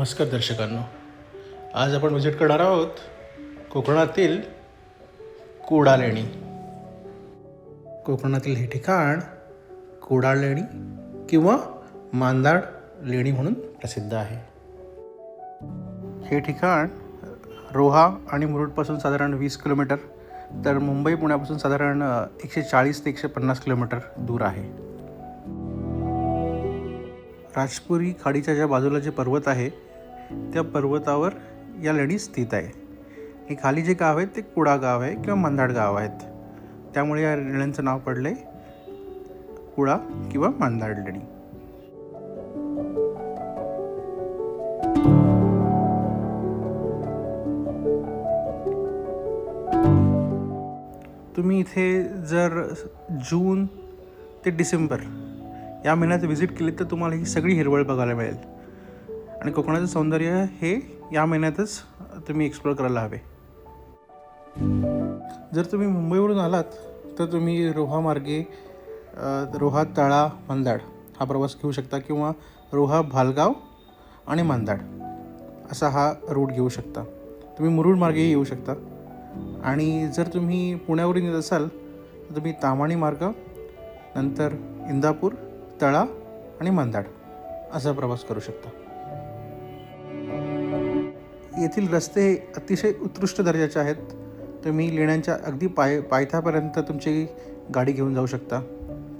नमस्कार दर्शकांनो. आज आपण विजिट करणार आहोत कोकणातील कुडालेणी. कोकणातील हे ठिकाण कुडालेणी किंवा मांदाड लेणी म्हणून प्रसिद्ध आहे. हे ठिकाण रोहा आणि मुरुडपासून साधारण वीस किलोमीटर तर मुंबई पुण्यापासून साधारण एकशे चाळीस ते एकशे पन्नास किलोमीटर दूर आहे. राजपुरी खाडीच्या ज्या बाजूला जे पर्वत आहे त्या पर्वतावर या लेणी स्थित आहे. हे खाली जे गाव आहे ते कुडा गाव आहे किंवा मांधाड गाव आहेत. त्यामुळे या लेण्यांचं नाव पडलं आहे कुडा किंवा मांधाड लेणी. तुम्ही इथे जर जून ते डिसेंबर या महिन्यात व्हिजिट केली तर तुम्हाला ही सगळी हिरवळ बघायला मिळेल. आणि कोकणाचं सौंदर्य हे या महिन्यातच तुम्ही एक्सप्लोर करायला हवे. जर तुम्ही मुंबईवरून आलात तर तुम्ही रोहा मार्गे रोहा तळा मंदाड हा प्रवास घेऊ शकता किंवा रोहा भालगाव आणि मंदाड असा हा रूट घेऊ शकता. तुम्ही मुरुड मार्गेही येऊ शकता. आणि जर तुम्ही पुण्यावरून येत असाल तर तुम्ही तामाणी मार्ग नंतर इंदापूर तळा आणि मंदाड असा प्रवास करू शकता. येथील रस्ते अतिशय उत्कृष्ट दर्जाचे आहेत. तुम्ही लेण्यांच्या अगदी पाय पायथ्यापर्यंत तुमची गाडी घेऊन जाऊ शकता.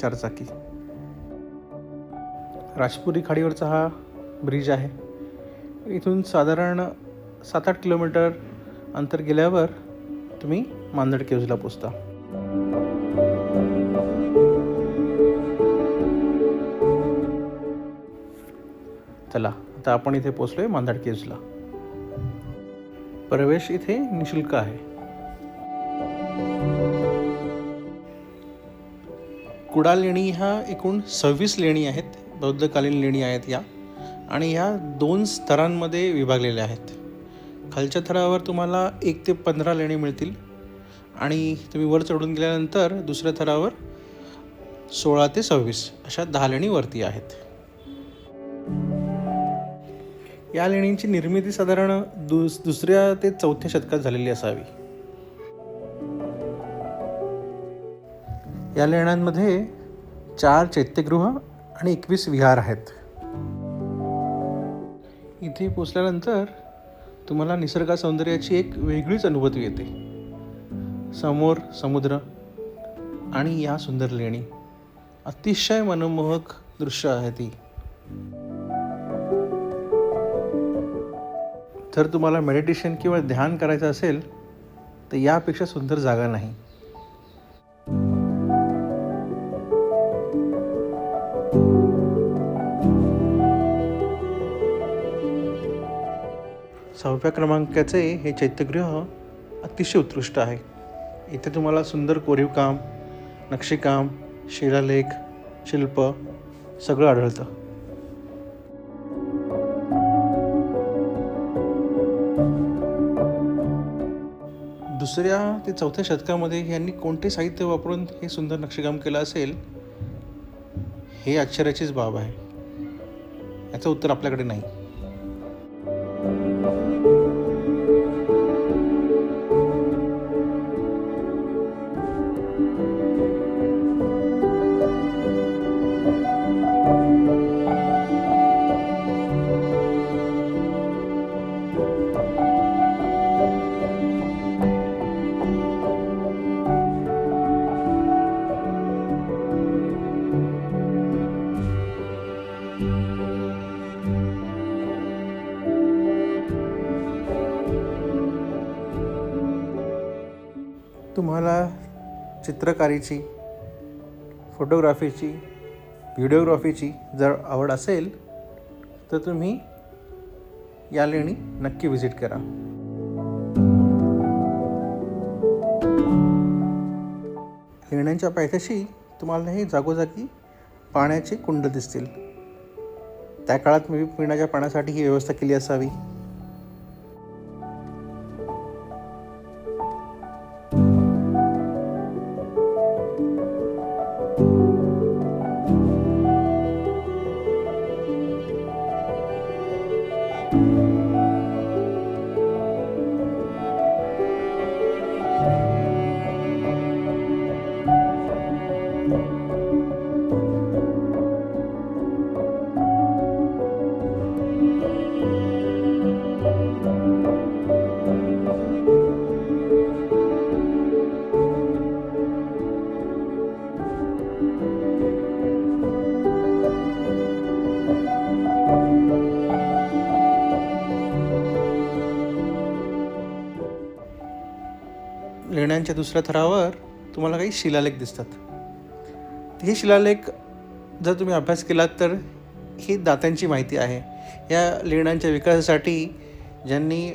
चारचाकी. राजपुरी खाडीवरचा हा ब्रिज आहे. इथून साधारण सात आठ किलोमीटर अंतर गेल्यावर तुम्ही मांदड केव्जला पोचता. चला आता आपण इथे पोचलोय मांदड केव्जला प्रवेश इथे निशुल्क आहे. कुडाळ लेणी ह्या एकूण सव्वीस लेणी आहेत बौद्धकालीन लेणी आहेत या आणि ह्या दोन स्तरांमध्ये विभागलेल्या आहेत. खालच्या थरावर तुम्हाला एक ते पंधरा लेणी मिळतील आणि तुम्ही वर चढून गेल्यानंतर दुसऱ्या थरावर सोळा ते सव्वीस अशा दहा लेणी वरती आहेत. या लेणींची निर्मिती साधारण दुस दुसऱ्या ते चौथ्या शतकात झालेली असावी. या लेण्यांमध्ये चार चैत्यगृह आणि एकवीस विहार आहेत. इथे पोचल्यानंतर तुम्हाला निसर्गा सौंदर्याची एक वेगळीच अनुभूती येते. समोर समुद्र आणि या सुंदर लेणी. अतिशय मनमोहक दृश्य आहे ती. जर तुम्हाला मेडिटेशन किंवा ध्यान करायचं असेल तर यापेक्षा सुंदर जागा नाही. सहाव्या क्रमांकाचे हे चैत्यगृह अतिशय उत्कृष्ट आहे. इथे तुम्हाला सुंदर कोरीवकाम नक्षीकाम शिलालेख शिल्प सगळं आढळतं. दुसऱ्या ते चौथ्या शतकामध्ये यांनी कोणते साहित्य वापरून हे सुंदर नक्षीकाम केलं असेल हे आश्चर्याचीच बाब आहे. याचं उत्तर आपल्याकडे नाही. तुम्हाला चित्रकारीची फोटोग्राफीची व्हिडिओग्राफीची जर आवड असेल तर तुम्ही या लेणी नक्की व्हिजिट करा. लेण्यांच्या पायथ्याशी तुम्हाला हे जागोजागी पाण्याचे कुंड दिसतील. त्या काळात मी पिण्याच्या पाण्यासाठी ही व्यवस्था केली असावी. लेण्यांच्या दुसऱ्या थरावर तुम्हाला काही शिलालेख दिसतात. हे शिलालेख जर तुम्ही अभ्यास केलात तर ही दात्यांची माहिती आहे. या लेण्यांच्या विकासासाठी ज्यांनी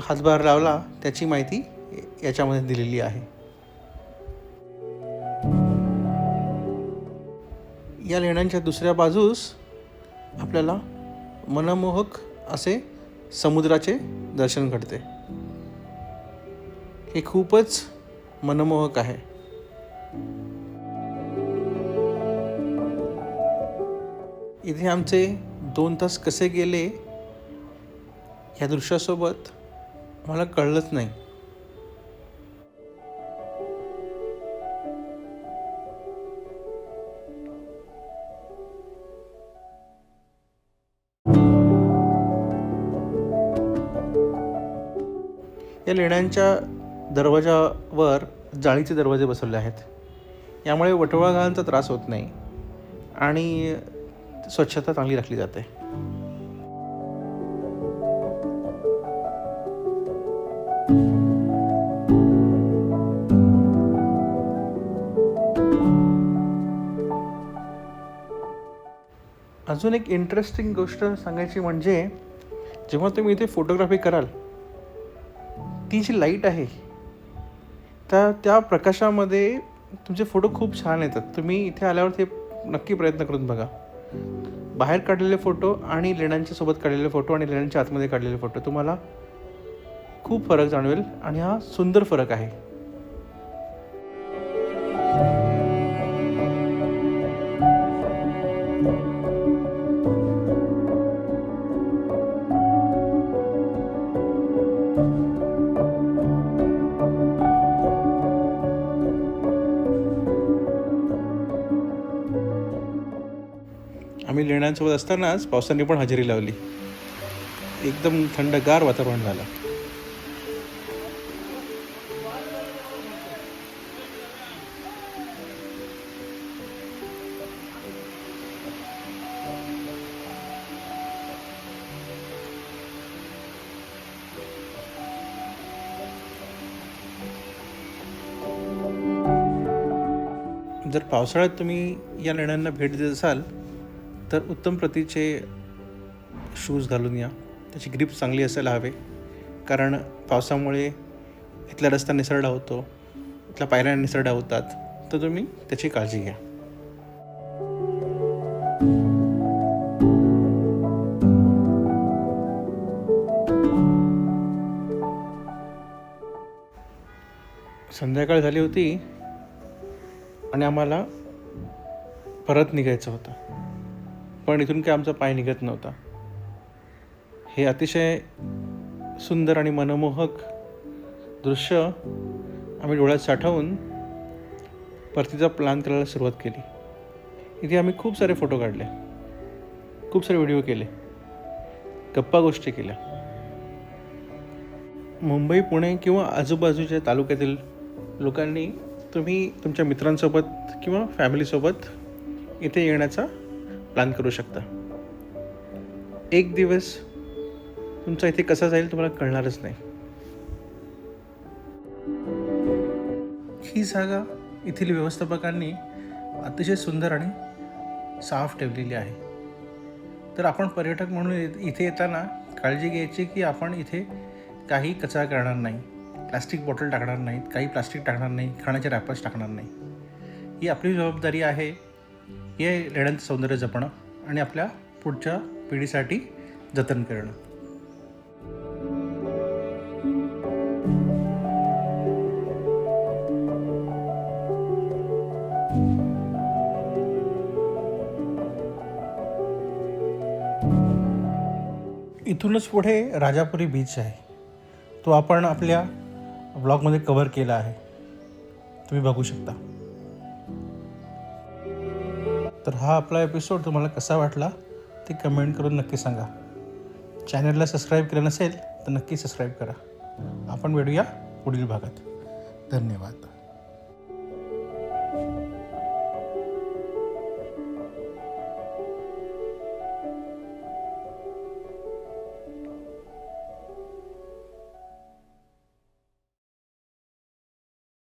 हातभार लावला त्याची माहिती याच्यामध्ये दिलेली आहे. या लेण्यांच्या दुसऱ्या बाजूस आपल्याला मनमोहक असे समुद्राचे दर्शन घडते. हे खूपच मनमोहक आहे. इथे आमचे दोन तास कसे गेले ह्या दृश्यासोबत मला कळलंच नाही. या लेण्यांच्या दरवाजावर जाळीचे दरवाजे बसवले आहेत. यामुळे वटवाघांचा त्रास होत नाही आणि स्वच्छता चांगली राखली जाते. अजून एक इंटरेस्टिंग गोष्ट सांगायची म्हणजे जेव्हा तुम्ही इथे फोटोग्राफी कराल ती जी लाइट आहे त्या त्या प्रकाशामध्ये तुमचे फोटो खूप छान येतात. तुम्ही इथे आल्यावर ते नक्की प्रयत्न करून बघा. बाहेर काढलेले फोटो आणि लेण्यांच्या सोबत काढलेले फोटो आणि लेण्यांच्या आतमध्ये काढलेले फोटो तुम्हाला खूप फरक जाणवेल आणि हा सुंदर फरक आहे. आम्ही लेण्यांसोबत असतानाच पावसाने पण हजेरी लावली. एकदम थंडगार वातावरण झालं. जर पावसाळ्यात तुम्ही या लेण्यांना भेट देत असाल तर उत्तम प्रतीचे शूज घालून या. त्याची ग्रीप चांगली असायला हवे. कारण पावसामुळे इथला रस्ता निसरडा होतो. इथल्या पायऱ्या निसरडा होतात. तर तुम्ही त्याची काळजी घ्या. संध्याकाळ झाली होती आणि आम्हाला परत निघायचं होतं. पण इथून काय आमचा पाय निघत नव्हता. हे अतिशय सुंदर आणि मनमोहक दृश्य आम्ही डोळ्यात साठवून परतीचा प्लॅन करायला सुरुवात केली. इथे आम्ही खूप सारे फोटो काढले. खूप सारे व्हिडिओ केले. गप्पा गोष्टी केल्या. मुंबई पुणे किंवा आजूबाजूच्या तालुक्यातील लोकांनी तुम्ही तुमच्या मित्रांसोबत किंवा फॅमिलीसोबत इथे येण्याचा प्लॅन करू शकता. एक दिवस तुमचा इथे कसा जाईल तुम्हाला कळणारच नाही. ही जागा येथील व्यवस्थापकांनी अतिशय सुंदर आणि साफ ठेवलेली आहे. तर आपण पर्यटक म्हणून इथे येताना काळजी घ्यायची की आपण इथे काही कचरा करणार नाही. प्लास्टिक बॉटल टाकणार नाहीत काही प्लास्टिक टाकणार नाही खाण्याचे रॅपर्स टाकणार नाही. ही आपली जबाबदारी आहे. हे लेण्यांचं सौंदर्य जपणं आणि आपल्या पुढच्या पिढीसाठी जतन करणं. इथूनच पुढे राजापुरी बीच आहे. तो आपण आपल्या ब्लॉगमध्ये कवर केला आहे. तुम्ही बघू शकता. तर हा आपला एपिसोड तुम्हाला कसा वाटला ते कमेंट करून नक्की सांगा. चॅनलला सबस्क्राईब केलं नसेल तर नक्की सबस्क्राईब करा. आपण भेटूया पुढील भागात. धन्यवाद.